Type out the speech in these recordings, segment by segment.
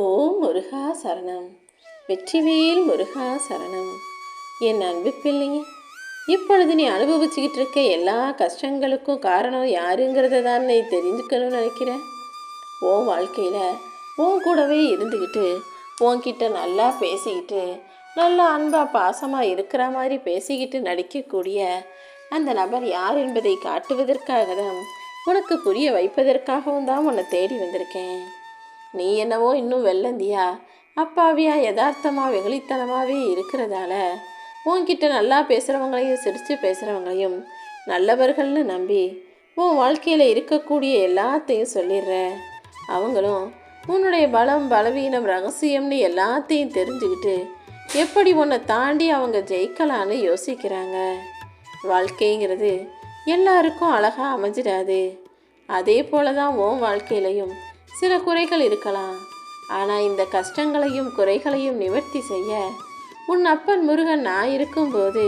ஓம் முருகா சரணம். வெற்றிவேல் முருகா சரணம். என் அன்பு பிள்ளைங்க இப்பொழுது நீ அனுபவிச்சுக்கிட்டு இருக்க எல்லா கஷ்டங்களுக்கும் காரணம் யாருங்கிறத தான் நீ தெரிஞ்சுக்கணும்னு நினைக்கிறேன் உன் வாழ்க்கையில் உன் கூடவே இருந்துக்கிட்டு உன்கிட்ட நல்லா பேசிக்கிட்டு நல்லா அன்பாக பாசமாக இருக்கிற மாதிரி பேசிக்கிட்டு நடிக்கக்கூடிய அந்த நபர் யார் என்பதை காட்டுவதற்காக தான் உனக்கு புரிய வைப்பதற்காகவும் தான் உன்னை தேடி வந்திருக்கேன். நீ என்னவோ இன்னும் வெள்ளந்தியா? அப்பாவியா யதார்த்தமாக வெகுளித்தனமாகவே இருக்கிறதால? உன்கிட்ட நல்லா பேசுகிறவங்களையும் சிரித்து பேசுகிறவங்களையும் நல்லவர்கள்னு நம்பி உன் வாழ்க்கையில் இருக்கக்கூடிய எல்லாத்தையும் சொல்லிடுற. அவங்களும் உன்னுடைய பலம் பலவீனம் ரகசியம்னு எல்லாத்தையும் தெரிஞ்சுக்கிட்டு எப்படி உன்னை தாண்டி அவங்க ஜெயிக்கலான்னு யோசிக்கிறாங்க. வாழ்க்கைங்கிறது எல்லாருக்கும் அழகாக அமைஞ்சிடாது. அதே போல தான் உன் வாழ்க்கையிலையும் சில குறைகள் இருக்கலாம். ஆனால் இந்த கஷ்டங்களையும் குறைகளையும் நிவர்த்தி செய்ய உன் அப்பன் முருகன் நான் இருக்கும்போது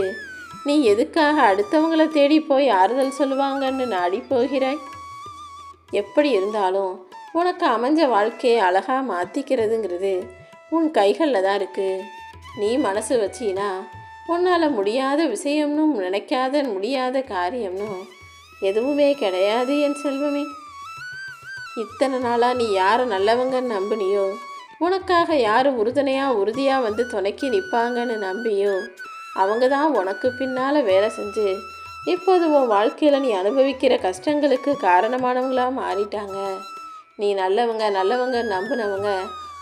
நீ எதுக்காக அடுத்தவங்கள தேடி போய் ஆறுதல் சொல்லுவாங்கன்னு நாடி போகிறாய் எப்படி இருந்தாலும் உனக்கு அமைஞ்ச வாழ்க்கையை அழகாக மாற்றிக்கிறதுங்கிறது உன் கைகளில் தான் இருக்குது நீ மனசு வச்சினா உன்னால் முடியாத விஷயம்னும் நினைக்காத முடியாத காரியம்னும் எதுவுமே கிடையாது என் செல்வமே. இத்தனை நாளாக நீ யாரை நல்லவங்கன்னு நம்பினியோ? உனக்காக யார் உறுதுணையாக உறுதியாக வந்து துணைக்கி நிற்பாங்கன்னு நம்பியோ? அவங்க தான் உனக்கு பின்னால் வேலை செஞ்சு இப்போது உன் வாழ்க்கையில் நீ அனுபவிக்கிற கஷ்டங்களுக்கு காரணமானவங்களாக மாறிட்டாங்க. நீ நல்லவங்க நல்லவங்க நம்பினவங்க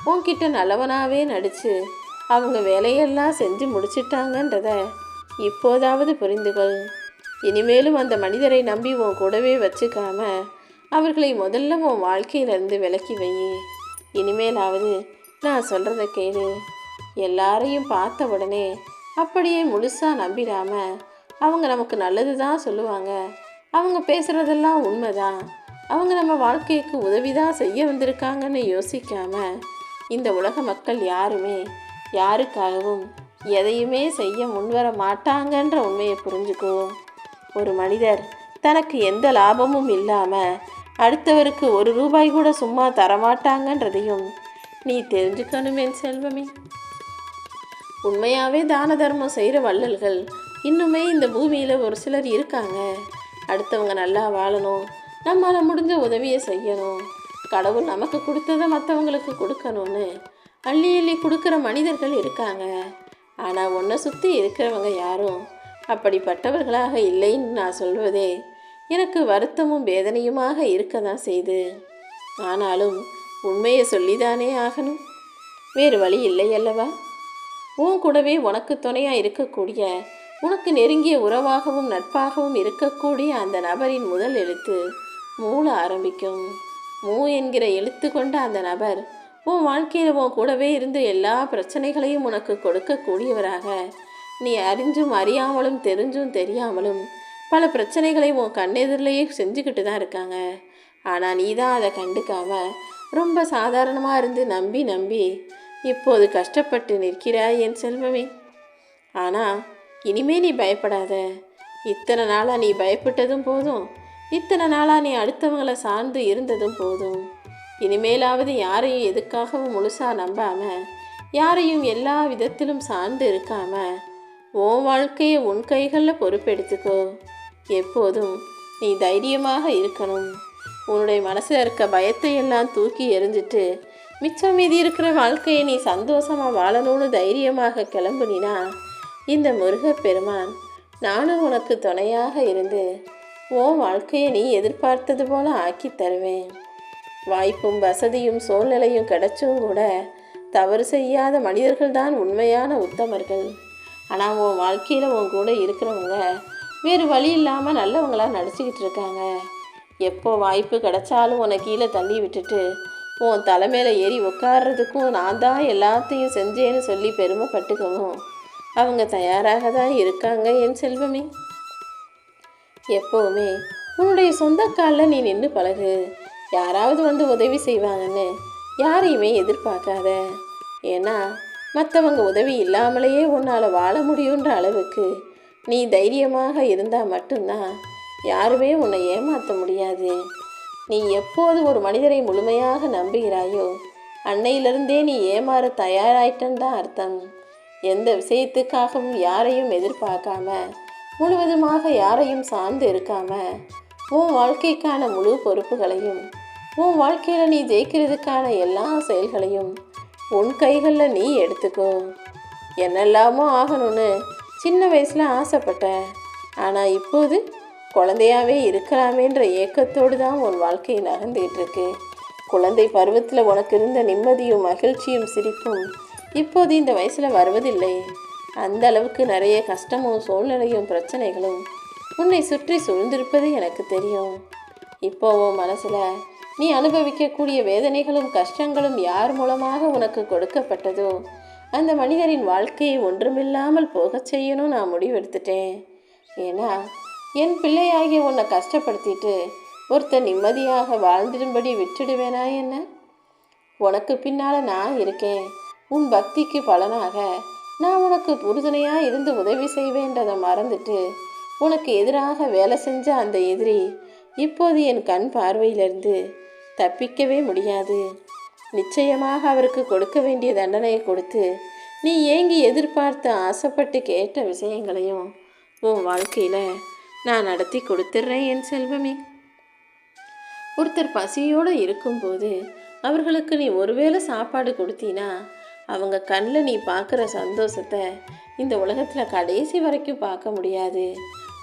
உன்கிட்ட நல்லவனாகவே நடித்து அவங்க வேலையெல்லாம் செஞ்சு முடிச்சிட்டாங்கன்றத இப்போதாவது புரிந்துகொள். இனிமேலும் அந்த மனிதரை நம்பி உன் கூடவே வச்சுக்காம அவர்களை முதல்ல உன் வாழ்க்கையிலேருந்து விலக்கி வை இனிமேலாவது நான் சொல்கிறத கேளு. எல்லாரையும் பார்த்த உடனே அப்படியே முழுசாக நம்பிடாம அவங்க நமக்கு நல்லது தான் சொல்லுவாங்க. அவங்க பேசுகிறதெல்லாம் உண்மைதான். அவங்க நம்ம வாழ்க்கைக்கு உதவி தான் செய்ய வந்திருக்காங்கன்னு யோசிக்காம இந்த உலக மக்கள் யாருமே யாருக்காகவும் எதையுமே செய்ய முன்வர மாட்டாங்கன்ற உண்மையை புரிஞ்சுக்கோ. ஒரு மனிதர் தனக்கு எந்த லாபமும் இல்லாமல் அடுத்தவருக்கு ஒரு ரூபாய் கூட சும்மா தரமாட்டாங்கன்றதையும் நீ தெரிஞ்சுக்கணும் என் செல்வமே. உண்மையாகவே தான தர்மம் செய்கிற வள்ளல்கள் இன்னுமே இந்த பூமியில் ஒரு சிலர் இருக்காங்க. அடுத்தவங்க நல்லா வாழணும். நம்மளால் முடிஞ்ச உதவியை செய்யணும். கடவுள் நமக்கு கொடுத்ததை மற்றவங்களுக்கு கொடுக்கணும்னு அள்ளி அள்ளி கொடுக்குற மனிதர்கள் இருக்காங்க. ஆனால் உன்னை சுற்றி இருக்கிறவங்க யாரும் அப்படிப்பட்டவர்களாக இல்லைன்னு நான் சொல்வதே எனக்கு வருத்தமும் வேதனையுமாக இருக்க தான் செய்து. ஆனாலும் உண்மையை சொல்லிதானே ஆகணும். வேறு வழி இல்லை அல்லவா? உன் கூடவே உனக்கு துணையாக இருக்கக்கூடிய உனக்கு நெருங்கிய உறவாகவும் நட்பாகவும் இருக்கக்கூடிய அந்த நபரின் முதல் எழுத்து மூல ஆரம்பிக்கும். மூ என்கிற எழுத்து கொண்ட அந்த நபர் உன் வாழ்க்கையில் உன் கூடவே இருந்து எல்லா பிரச்சனைகளையும் உனக்கு கொடுக்கக்கூடியவராக. நீ அறிஞ்சும் அறியாமலும் தெரிஞ்சும் தெரியாமலும் பல பிரச்சனைகளை உன் கண்ணெதிரிலேயே செஞ்சுக்கிட்டு தான் இருக்காங்க. ஆனால் நீ தான் அதை கண்டுக்காம ரொம்ப சாதாரணமாக இருந்து நம்பி நம்பி இப்போது கஷ்டப்பட்டு நிற்கிறாய் என் செல்வமே. ஆனால் இனிமே நீ பயப்படாத. இத்தனை நாளாக நீ பயப்பட்டதும் போதும். இத்தனை நாளாக நீ அடுத்தவங்களை சார்ந்து இருந்ததும் போதும். இனிமேலாவது யாரையும் எதுக்காகவும் முழுசாக நம்பாமல் யாரையும் எல்லா விதத்திலும் சார்ந்து இருக்காமல் உன் வாழ்க்கையை உன் கைகளில் பொறுப்பெடுத்துக்கோ. எப்போதும் நீ தைரியமாக இருக்கணும். உன்னுடைய மனசில் இருக்க பயத்தை எல்லாம் தூக்கி எறிஞ்சிட்டு மிச்சம் மீதி இருக்கிற வாழ்க்கையை நீ சந்தோஷமாக வாழணும்னு தைரியமாக கிளம்புனினா இந்த முருகப்பெருமான் நானும் உனக்கு துணையாக இருந்து உன் வாழ்க்கையை நீ எதிர்பார்த்தது போல ஆக்கி தருவேன். வாய்ப்பும் வசதியும் சூழ்நிலையும் கிடைச்சும் கூட தவறு செய்யாத மனிதர்கள் தான் உண்மையான உத்தமர்கள். ஆனால் உன் வாழ்க்கையில் உன் கூட இருக்கிறவங்க வேறு வழி இல்லாமல் நல்லவங்களாக நடிச்சுக்கிட்டு இருக்காங்க. எப்போ வாய்ப்பு கிடைச்சாலும் உன்னை கீழே தள்ளி விட்டுட்டு உன் தலைமையில் ஏறி உட்கார்றதுக்கும் நான் தான் எல்லாத்தையும் செஞ்சேன்னு சொல்லி பெருமைப்பட்டுக்கவும் அவங்க தயாராக தான் இருக்காங்க என் செல்வமே. எப்போவுமே உன்னுடைய சொந்த காலில் நீ நின்று பழகு. யாராவது வந்து உதவி செய்வாங்கன்னு யாரையுமே எதிர்பார்க்காத. ஏன்னா மற்றவங்க உதவி இல்லாமலேயே உன்னால் வாழ முடியுன்ற அளவுக்கு நீ தைரியமாக இருந்தால் மட்டும்தான் யாருமே உன்னை ஏமாற்ற முடியாது. நீ எப்போது ஒரு மனிதரை முழுமையாக நம்புகிறாயோ அன்னையிலிருந்தே நீ ஏமாற தயாராயிட்டன்னு தான் அர்த்தம். எந்த விஷயத்துக்காகவும் யாரையும் எதிர்பார்க்காம முழுவதுமாக யாரையும் சார்ந்து இருக்காம உன் வாழ்க்கைக்கான முழு பொறுப்புகளையும் உன் வாழ்க்கையில் நீ ஜெயிக்கிறதுக்கான எல்லா செயல்களையும் உன் கைகளில் நீ எடுத்துக்கோ. என்னெல்லாமோ ஆகணும்னு சின்ன வயசில் ஆசைப்பட்டேன். ஆனால் இப்போது குழந்தையாவே இருக்கலாமேன்ற ஏக்கத்தோடு தான் உன் வாழ்க்கை நகர்ந்துகிட்டு இருக்கு குழந்தை பருவத்தில் உனக்கு இருந்த நிம்மதியும் மகிழ்ச்சியும் சிரிப்பும் இப்போது இந்த வயசில் வருவதில்லை. அந்த அளவுக்கு நிறைய கஷ்டமும் சூழ்நிலையும் பிரச்சனைகளும் உன்னை சுற்றி சூழ்ந்திருப்பது எனக்கு தெரியும். இப்போவோ மனசில் நீ அனுபவிக்கக்கூடிய வேதனைகளும் கஷ்டங்களும் யார் மூலமாக உனக்கு கொடுக்கப்பட்டதோ அந்த மனிதரின் வாழ்க்கையை ஒன்றுமில்லாமல் போகச் செய்யணும் நான் முடிவெடுத்துட்டேன். ஏன்னா என் பிள்ளையாகிய உன்னை கஷ்டப்படுத்திட்டு ஒருத்தர் நிம்மதியாக வாழ்ந்திடும்படி விட்டுடுவேனா என்ன? உனக்கு பின்னால் நான் இருக்கேன். உன் பக்திக்கு பலனாக நான் உனக்கு உறுதுணையாக இருந்து உதவி செய்வேன்றதை மறந்துட்டு உனக்கு எதிராக வேலை செஞ்ச அந்த எதிரி இப்போது என் கண் பார்வையிலிருந்து தப்பிக்கவே முடியாது. நிச்சயமாக அவருக்கு கொடுக்க வேண்டிய தண்டனையை கொடுத்து நீ ஏங்கி எதிர்பார்த்து ஆசைப்பட்டு கேட்ட விஷயங்களையும் உன் வாழ்க்கையில் நான் நடத்தி கொடுத்துட்றேன் என் செல்வமே. ஒருத்தர் பசியோடு இருக்கும்போது அவர்களுக்கு நீ ஒருவேளை சாப்பாடு கொடுத்தீன்னா அவங்க கண்ணில் நீ பார்க்குற சந்தோஷத்தை இந்த உலகத்தில் கடைசி வரைக்கும் பார்க்க முடியாது.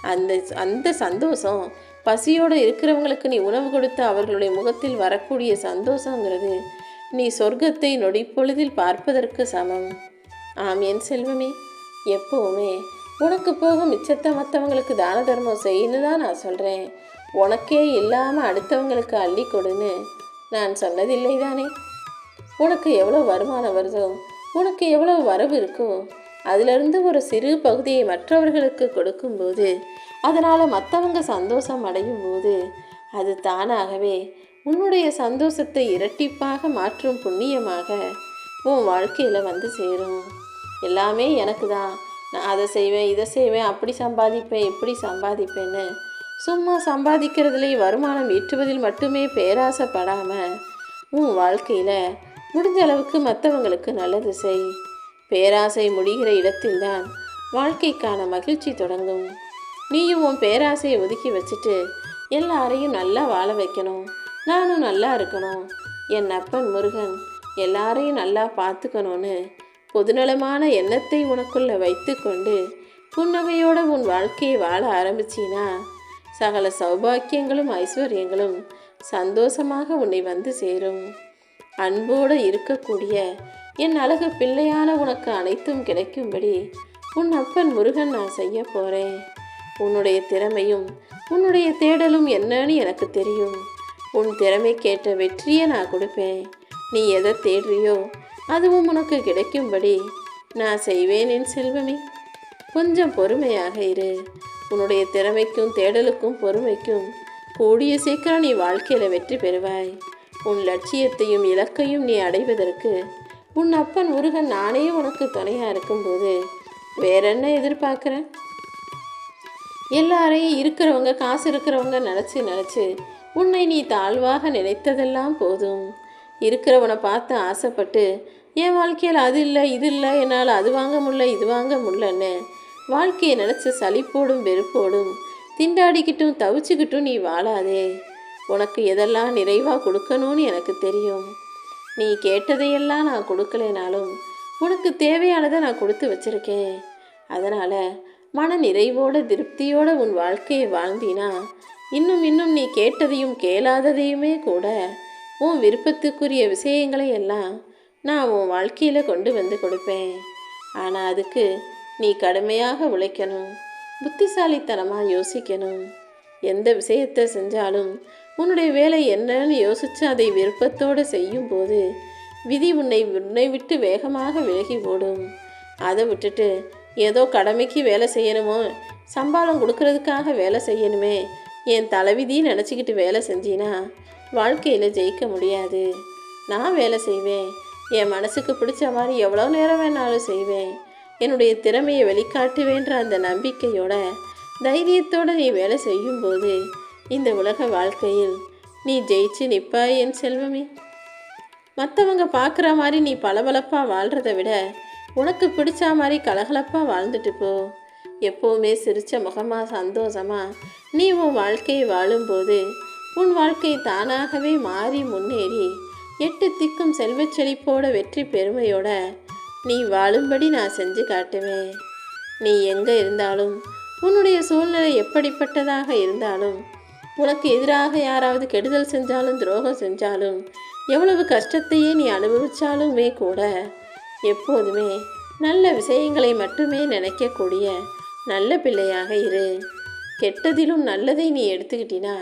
அந்த அந்த சந்தோஷம் பசியோடு இருக்கிறவங்களுக்கு நீ உணவு கொடுத்து அவர்களுடைய முகத்தில் வரக்கூடிய சந்தோஷங்கிறது நீ சொர்க்கத்தை நொடிப்பொழுதில் பார்ப்பதற்கு சமம். ஆம் என் செல்வமே எப்போவுமே உனக்கு போக மிச்சத்தை மற்றவங்களுக்கு தான தர்மம் செய்யணும் தான் நான் சொல்கிறேன் உனக்கே இல்லாமல் அடுத்தவங்களுக்கு அள்ளி கொடுன்னு நான் சொன்னதில்லை தானே. உனக்கு எவ்வளோ வருமானம் வருதோ உனக்கு எவ்வளோ வரவு இருக்கோ அதிலிருந்து ஒரு சிறு பகுதியை மற்றவர்களுக்கு கொடுக்கும்போது அதனால் மற்றவங்க சந்தோஷம் அடையும் போது அது தானாகவே உன்னுடைய சந்தோஷத்தை இரட்டிப்பாக மாற்றும் புண்ணியமாக உன் வாழ்க்கையில் வந்து சேரும். எல்லாமே எனக்கு தான் நான் அதை செய்வேன் இதை செய்வேன் அப்படி சம்பாதிப்பேன் இப்படி சம்பாதிப்பேன்னு. சும்மா சம்பாதிக்கிறதுலே வருமானம் ஈட்டுவதில் மட்டுமே பேராசைப்படாமல் உன் வாழ்க்கையில் முடிஞ்ச அளவுக்கு மற்றவங்களுக்கு நல்லது செய். பேராசை முடிகிற இடத்தில்தான் வாழ்க்கைக்கான மகிழ்ச்சி தொடங்கும். நீயும் உன் பேராசையை ஒதுக்கி வச்சுட்டு எல்லாரையும் நல்லா வாழ வைக்கணும். நானும் நல்லா இருக்கணும். என் அப்பன் முருகன் எல்லாரையும் நல்லா பார்த்துக்கணும்னு பொதுநலமான எண்ணத்தை உனக்குள்ளே வைத்துக்கொண்டு புன்னகையோட உன் வாழ்க்கையை வாழ ஆரம்பிச்சின்னா சகல சௌபாக்கியங்களும் ஐஸ்வர்யங்களும் சந்தோஷமாக உன்னை வந்து சேரும். அன்போடு இருக்கக்கூடிய என் அழகு பிள்ளையான உனக்கு அனைத்தும் கிடைக்கும்படி உன் அப்பன் முருகன் நான் செய்ய போகிறேன் உன்னுடைய திறமையும் உன்னுடைய தேடலும் என்னன்னு எனக்கு தெரியும். உன் திறமை கேட்ட வெற்றியை நான் கொடுப்பேன். நீ எதை தேடுறியோ அதுவும் உனக்கு கிடைக்கும்படி நான் செய்வேன் என் செல்வமே. கொஞ்சம் பொறுமையாக இரு. உன்னுடைய திறமைக்கும் தேடலுக்கும் பொறுமைக்கும் கூடிய சீக்கிரம் நீ வாழ்க்கையில் வெற்றி பெறுவாய். உன் லட்சியத்தையும் இலக்கையும் நீ அடைவதற்கு உன் அப்பன் முருகன் நானே உனக்கு துணையாக இருக்கும்போது வேற என்ன எதிர்பார்க்குறேன் எல்லாரையும் இருக்கிறவங்க காசு இருக்கிறவங்க நினச்சி நினச்சி உன்னை நீ தாழ்வாக நினைத்ததெல்லாம் போதும். இருக்கிறவனை பார்த்து ஆசைப்பட்டு என் வாழ்க்கையில் அது இல்லை இது இல்லை என்னால் அது வாங்க முடியல இது வாங்க முடிலன்னு வாழ்க்கையை நினச்ச சலிப்போடும் வெறுப்போடும் திண்டாடிக்கிட்டும் தவிச்சுக்கிட்டும் நீ வாழாதே. உனக்கு எதெல்லாம் நிறைவாக கொடுக்கணும்னு எனக்கு தெரியும். நீ கேட்டதையெல்லாம் நான் கொடுக்கலைனாலும் உனக்கு தேவையானதை நான் கொடுத்து வச்சிருக்கேன். அதனால் மன நிறைவோட திருப்தியோட உன் வாழ்க்கையை வாழ்ந்தினா இன்னும் இன்னும் நீ கேட்டதையும் கேளாததையுமே கூட உன் விருப்பத்துக்குரிய விஷயங்களை எல்லாம் நான் உன் வாழ்க்கையில் கொண்டு வந்து கொடுப்பேன். ஆனால் அதுக்கு நீ கடுமையாக உழைக்கணும் புத்திசாலித்தனமாக யோசிக்கணும். எந்த விஷயத்தை செஞ்சாலும் உன்னுடைய வேலை என்னன்னு யோசித்து அதை விருப்பத்தோடு செய்யும்போது விதி உன்னை உன்னை விட்டு வேகமாக விலகி ஓடும். அதை விட்டுட்டு ஏதோ கடமைக்கு வேலை செய்யணுமோ சம்பளம் கொடுக்கறதுக்காக வேலை செய்யணுமே என் தலைவிதி நினச்சிக்கிட்டு வேலை செஞ்சினா வாழ்க்கையில் ஜெயிக்க முடியாது. நான் வேலை செய்வேன். என் மனசுக்கு பிடிச்ச மாதிரி எவ்வளோ நேரம் வேணாலும் செய்வேன். என்னுடைய திறமையை வெளிக்காட்டுவேன்ற அந்த நம்பிக்கையோட தைரியத்தோடு நீ வேலை செய்யும்போது இந்த உலக வாழ்க்கையில் நீ ஜெயிச்சு நிற்பாய் என் செல்வமே. மற்றவங்க பார்க்குற மாதிரி நீ பளபளப்பாக வாழ்கிறத விட உனக்கு பிடிச்ச மாதிரி கலகலப்பாக வாழ்ந்துட்டு போ. எப்போவுமே சிரிச்ச முகமாக சந்தோஷமா நீ உன் வாழ்க்கையை வாழும்போது உன் வாழ்க்கை தானாகவே மாறி முன்னேறி எட்டு திக்கும் செல்வச் செழிப்போட வெற்றி பெருமையோட நீ வாழும்படி நான் செஞ்சு காட்டுவேன். நீ எங்கே இருந்தாலும் உன்னுடைய சூழ்நிலை எப்படிப்பட்டதாக இருந்தாலும் உனக்கு எதிராக யாராவது கெடுதல் செஞ்சாலும் துரோகம் செஞ்சாலும் எவ்வளவு கஷ்டத்தையே நீ அனுபவித்தாலுமே கூட எப்போதுமே நல்ல விஷயங்களை மட்டுமே நினைக்கக்கூடிய நல்ல பிள்ளையாக இரு. கெட்டதிலும் நல்லதை நீ எடுத்துக்கிட்டினா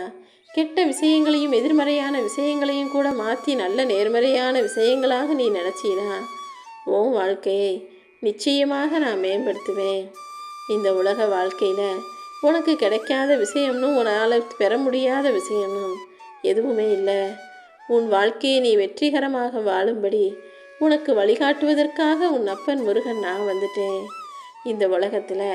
கெட்ட விஷயங்களையும் எதிர்மறையான விஷயங்களையும் கூட மாற்றி நல்ல நேர்மறையான விஷயங்களாக நீ நினச்சினா உன் வாழ்க்கையை நிச்சயமாக நான் மேம்படுத்துவேன். இந்த உலக வாழ்க்கையில் உனக்கு கிடைக்காத விஷயம்னு உன்னால் பெற முடியாத விஷயம்னும் எதுவுமே இல்லை. உன் வாழ்க்கையை நீ வெற்றிகரமாக வாழும்படி உனக்கு வழிகாட்டுவதற்காக உன் அப்பன் முருகன் நான் வந்துட்டேன். இந்த உலகத்தில்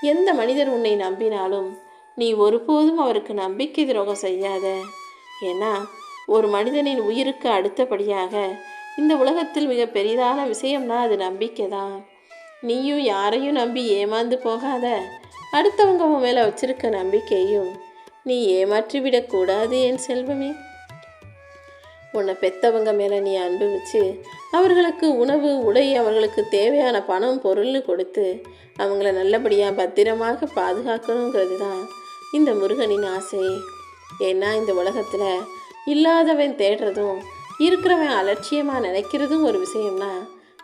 எந்த மனிதர் உன்னை நம்பினாலும் நீ ஒருபோதும் அவருக்கு நம்பிக்கை துரோகம் செய்யாத. ஏன்னா ஒரு மனிதனின் உயிருக்கு அடுத்தபடியாக இந்த உலகத்தில் மிக பெரிதான விஷயம்னா அது நம்பிக்கை தான் நீயும் யாரையும் நம்பி ஏமாந்து போகாத. அடுத்தவங்க உன் மேலே வச்சிருக்க நம்பிக்கையும் நீ ஏமாற்றிவிடக்கூடாது என் செல்வமே. உன்னை பெத்தவங்க மேலே நீ அன்பு வச்சு அவர்களுக்கு உணவு உடை அவர்களுக்கு தேவையான பணம் பொருள்னு கொடுத்து அவங்கள நல்லபடியாக பத்திரமாக பாதுகாக்கணுங்கிறது தான் இந்த முருகனின் ஆசை. ஏன்னா இந்த உலகத்தில் இல்லாதவன் தேடுறதும் இருக்கிறவன் அலட்சியமாக நினைக்கிறதும் ஒரு விஷயம்னா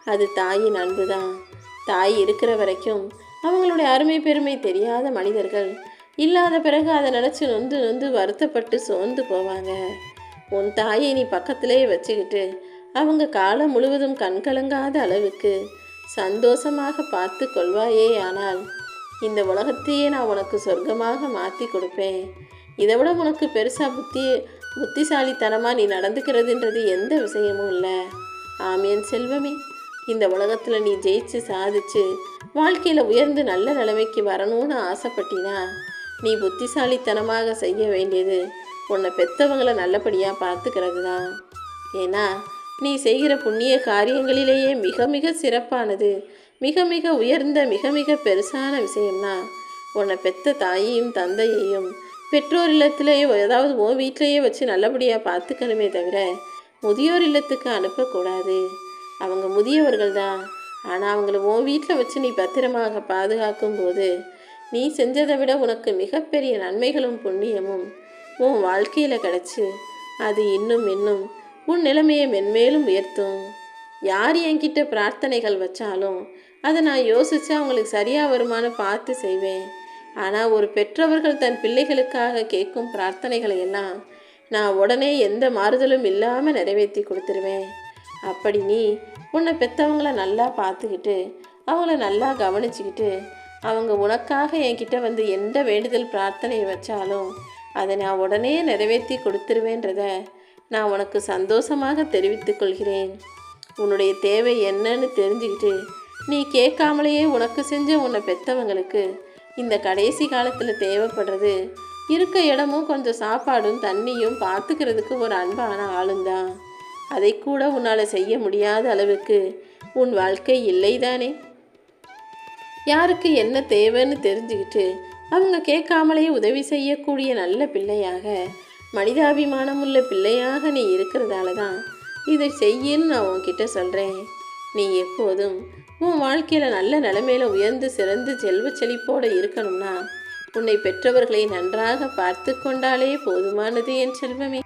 அது தாயின் அன்பு தான் தாய் இருக்கிற வரைக்கும் அவங்களுடைய அருமை பெருமை தெரியாத மனிதர்கள் இல்லாத பிறகு அதை நினச்சி நொந்து நொந்து வருத்தப்பட்டு சோர்ந்து போவாங்க. உன் தாயை நீ பக்கத்திலே வச்சுக்கிட்டு அவங்க காலம் முழுவதும் கண்கலங்காத அளவுக்கு சந்தோஷமாக பார்த்து கொள்வாயே ஆனால் இந்த உலகத்தையே நான் உனக்கு சொர்க்கமாக மாற்றி கொடுப்பேன். இதை விட உனக்கு பெருசாக புத்தி புத்திசாலித்தனமாக நீ நடந்துக்கிறதுன்றது எந்த விஷயமும் இல்லை. ஆமியன் செல்வமே. இந்த உலகத்தில் நீ ஜெயிச்சு சாதிச்சு வாழ்க்கையில் உயர்ந்து நல்ல நிலைமைக்கு வரணும்னு ஆசைப்பட்டினா நீ புத்திசாலித்தனமாக செய்ய வேண்டியது உன்னை பெத்தவங்களை நல்லபடியாக பார்த்துக்கிறது தான் ஏன்னா நீ செய்கிற புண்ணிய காரியங்களிலேயே மிக மிக சிறப்பானது. மிக மிக உயர்ந்த மிக மிக பெருசான விஷயம்னா உன்னை பெத்த தாயையும் தந்தையையும் பெற்றோர் இல்லத்திலேயோ ஏதாவது உன் வீட்டிலேயே வச்சு நல்லபடியாக பார்த்துக்கணுமே தவிர முதியோர் இல்லத்துக்கு அனுப்பக்கூடாது. அவங்க முதியவர்கள் தான் ஆனால் அவங்கள உன் வீட்டில் வச்சு நீ பத்திரமாக பாதுகாக்கும் போது நீ செஞ்சதை விட உனக்கு மிகப்பெரிய நன்மைகளும் புண்ணியமும் உன் வாழ்க்கையில் கிடச்சி அது இன்னும் இன்னும் உன் நிலைமையை மென்மேலும் உயர்த்தும். யார் என்கிட்ட பிரார்த்தனைகள் வச்சாலும் அதை நான் யோசித்து அவங்களுக்கு சரியாக வருமானு பார்த்து செய்வேன். ஆனால் ஒரு பெற்றவர்கள் தன் பிள்ளைகளுக்காக கேட்கும் பிரார்த்தனைகளை எல்லாம் நான் உடனே எந்த மாறுதலும் இல்லாமல் நிறைவேற்றி கொடுத்துருவேன். அப்படி நீ உன்னை பெற்றவங்கள நல்லா பார்த்துக்கிட்டு அவங்கள நல்லா கவனிச்சுக்கிட்டு அவங்க உனக்காக என்கிட்ட வந்து எந்த வேண்டுதல் பிரார்த்தனையை வச்சாலும் அதை நான் உடனே நிறைவேற்றி கொடுத்துருவேன்றத நான் உனக்கு சந்தோஷமாக தெரிவித்துக் கொள்கிறேன். உன்னுடைய தேவை என்னன்னு தெரிஞ்சுக்கிட்டு நீ கேட்காமலேயே உனக்கு செஞ்ச உன்னை பெற்றவங்களுக்கு இந்த கடைசி காலத்தில் தேவைப்படுறது இருக்க இடமும் கொஞ்சம் சாப்பாடும் தண்ணியும் பார்த்துக்கிறதுக்கு ஒரு அன்பான ஆளுந்தான். அதை கூட உன்னால் செய்ய முடியாத அளவுக்கு உன் வாழ்க்கை இல்லைதானே? யாருக்கு என்ன தேவைன்னு தெரிஞ்சுக்கிட்டு அவங்க கேட்காமலே உதவி செய்யக்கூடிய நல்ல பிள்ளையாக மனிதாபிமானம் உள்ள பிள்ளையாக நீ இருக்கிறதால தான் இதை செய்யன்னு நான் உன்கிட்ட சொல்கிறேன் நீ எப்போதும் உன் வாழ்க்கையில் நல்ல நிலைமையில உயர்ந்து சிறந்து செல்வ செழிப்போடு இருக்கணும்னா உன்னை பெற்றவர்களை நன்றாக பார்த்து கொண்டாலே போதுமானது என் செல்வமே.